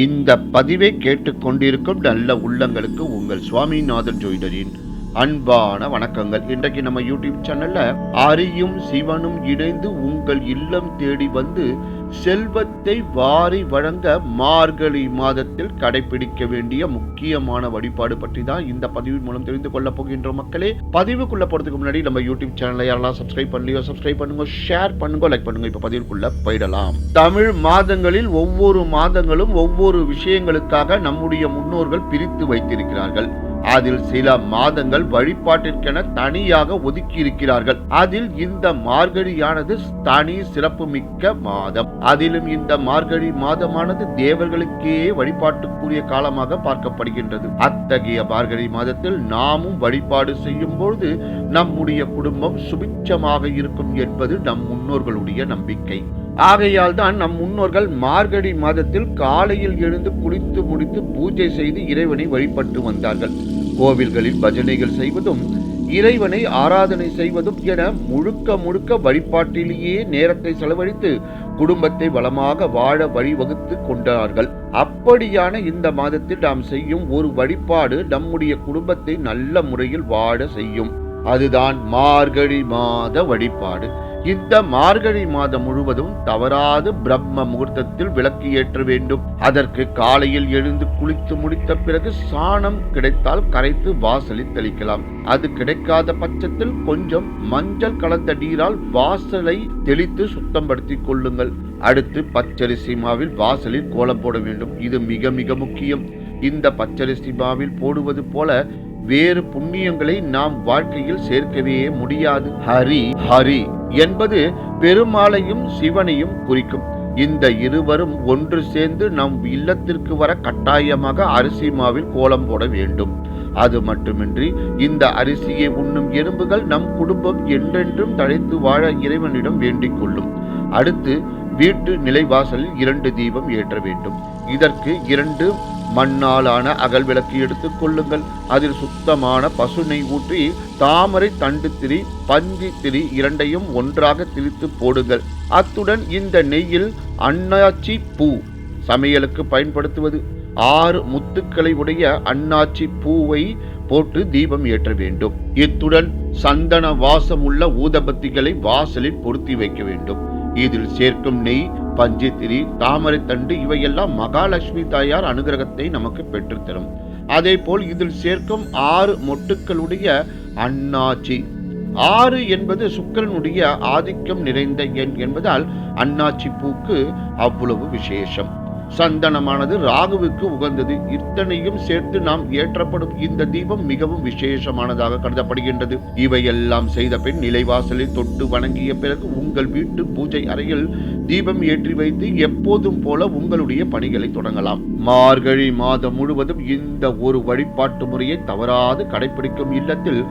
இந்த பதிவை கேட்டுக்கொண்டிருக்கும் நல்ல உள்ளங்களுக்கு உங்கள் சுவாமிநாதன் ஜோயிடரின் அன்பான வணக்கங்கள். இன்றைக்கு நம்ம யூடியூப் சேனல்ல அரியும் சிவனும் இணைந்து உங்கள் இல்லம் தேடி வந்து செல்வத்தை வாரி வழங்க மார்கழி மாதத்தில் கடைபிடிக்க வேண்டிய முக்கியமான வழிபாடு பற்றி தான் இந்த பதிவின் மூலம் தெரிந்து கொள்ள போகின்ற மக்களே. பதிவுக்குள்ள போறதுக்கு முன்னாடி நம்ம யூடியூப் சேனலை யாரெல்லாம் சப்ஸ்கிரைப் பண்ணலையோ சப்ஸ்கிரைப் பண்ணுங்க ஷேர் பண்ணுங்க லைக் பண்ணுங்க. இப்ப பதிவுக்குள்ள போயிடலாம். தமிழ் மாதங்களில் ஒவ்வொரு மாதங்களும் ஒவ்வொரு விஷயங்களுக்காக நம்முடைய முன்னோர்கள் பிரித்து வைத்திருக்கிறார்கள். அதில் சில மாதங்கள் வழிபாட்டிற்கென தனியாக ஒதுக்கி இருக்கிறார்கள் அதில் இந்த மார்கழியானது தனி சிறப்புமிக்க மாதம். அதிலும் இந்த மார்கழி மாதமானது தேவர்களுக்கே வழிபாட்டுக்குரிய காலமாக பார்க்கப்படுகின்றது. அத்தகைய மார்கழி மாதத்தில் நாமும் வழிபாடு செய்யும் பொழுது நம்முடைய குடும்பம் சுபிட்சமாக இருக்கும் என்பது நம் முன்னோர்களுடைய நம்பிக்கை. ஆகையால் தான் நம் முன்னோர்கள் மார்கழி மாதத்தில் காலையில் எழுந்து குளித்து முடித்து பூஜை செய்து இறைவனை வழிபட்டு வந்தார்கள். கோவில்களில் பஜனைகள் செய்வதும் இறைவனை ஆராதனை செய்வதும் என முழுக்க முழுக்க வழிபாட்டிலேயே நேரத்தை செலவழித்து குடும்பத்தை வளமாக வாழ வழிவகுத்து கொண்டார்கள். அப்படியான இந்த மாதத்தில் நாம் செய்யும் ஒரு வழிபாடு நம்முடைய குடும்பத்தை நல்ல முறையில் வாழ செய்யும். அதுதான் மார்கழி மாத வழிபாடு. இந்த மார்கழி மாதம் முழுவதும் தவறாது பிரம்ம முகூர்த்தத்தில் விளக்கு ஏற்ற வேண்டும். அதற்கு காலையில் எழுந்து குளித்து முடித்த பிறகு சாணம் கிடைத்தால் கரைத்து வாசலில் தெளிக்கலாம். அது கிடைக்காத பட்சத்தில் கொஞ்சம் மஞ்சள் கலந்த நீரால் வாசலை தெளித்து சுத்தப்படுத்திக் கொள்ளுங்கள். அடுத்து பச்சரிசி மாவில் வாசலில் கோலம் போட வேண்டும். இது மிக மிக முக்கியம். இந்த பச்சரிசி மாவில் போடுவது போல வேறு புண்ணியங்களை நாம் வாழ்க்கையில் சேர்க்கவே முடியாது. ஹரி ஹரி. என்பது பெருமாளையும் சிவனையும் குறிக்கும். இந்த இருவரும் ஒன்று சேர்ந்து நம் இல்லத்திற்கு வர கட்டாயமாக அரிசி மாவில் கோலம் போட வேண்டும். அது மட்டுமின்றி இந்த அரிசியை உண்ணும் எறும்புகள் நம் குடும்பம் என்றென்றும் தழைத்து வாழ இறைவனிடம் வேண்டிக் கொள்ளும். அடுத்து வீட்டு நிலைவாசலில் இரண்டு தீபம் ஏற்ற வேண்டும். இதற்கு இரண்டு மண்ணாலான அகல் விளக்கு எடுத்துக் கொள்ளுங்கள். அதில் சுத்தமான பசுனை ஊற்றி தாமரை தண்டு திரி பஞ்சி திரி இரண்டையும் ஒன்றாக திரித்து போடுங்கள். அத்துடன் இந்த நெய்யில் அன்னாச்சி பூ சமையலுக்கு பயன்படுத்துவது. ஆறு முத்துக்களை உடைய அன்னாச்சி பூவை போட்டு தீபம் ஏற்ற வேண்டும். இத்துடன் சந்தன வாசம் உள்ள ஊதபத்திகளை வாசலில் பொருத்தி வைக்க வேண்டும். இதில் சேர்க்கும் நெய் பஞ்சித்திரி தாமரை தண்டு இவையெல்லாம் மகாலட்சுமி தாயார் அனுகிரகத்தை நமக்கு பெற்றுத்தரும். அதே போல் இதில் சேர்க்கும் ஆறு மொட்டுக்களுடைய அண்ணாச்சி. ஆறு என்பது சுக்கரனுடைய ஆதிக்கம் நிறைந்த எண் என்பதால் அண்ணாச்சி பூக்கு அவ்வளவு விசேஷம். சந்தனமானது ராகுவுக்கு உகந்தது. இத்தனையும் சேர்த்து நாம் ஏற்றப்படும் இந்த தீபம் மிகவும் விசேஷமானதாக கருதப்படுகின்றது. இவையெல்லாம் செய்த பின் நிலைவாசலில் தொட்டு வணங்கிய பிறகு உங்கள் வீட்டு பூஜை அறையில் தீபம் ஏற்றி வைத்து எப்போதும் போல உங்களுடைய பணிகளை தொடங்கலாம். மார்கழி மாதம் முழுவதும் இந்த ஒரு வழிபாட்டு முறையை தவறாது கடைபிடிக்கும் இல்லத்தில்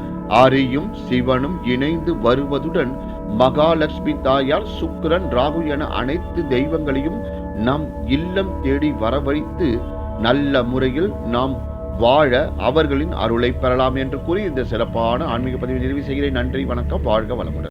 அரியும் சிவனும் இணைந்து வருவதுடன் மகாலட்சுமி தாயார் சுக்கரன் ராகு என அனைத்து தெய்வங்களையும் நம் இல்லம் தேடி வரவழைத்து நல்ல முறையில் நாம் வாழ அவர்களின் அருளை பெறலாம் என்று கூறி இந்த சிறப்பான ஆன்மீக பதிவை நிறைவு செய்கிறேன். நன்றி வணக்கம் வாழ்க வளமுடன்.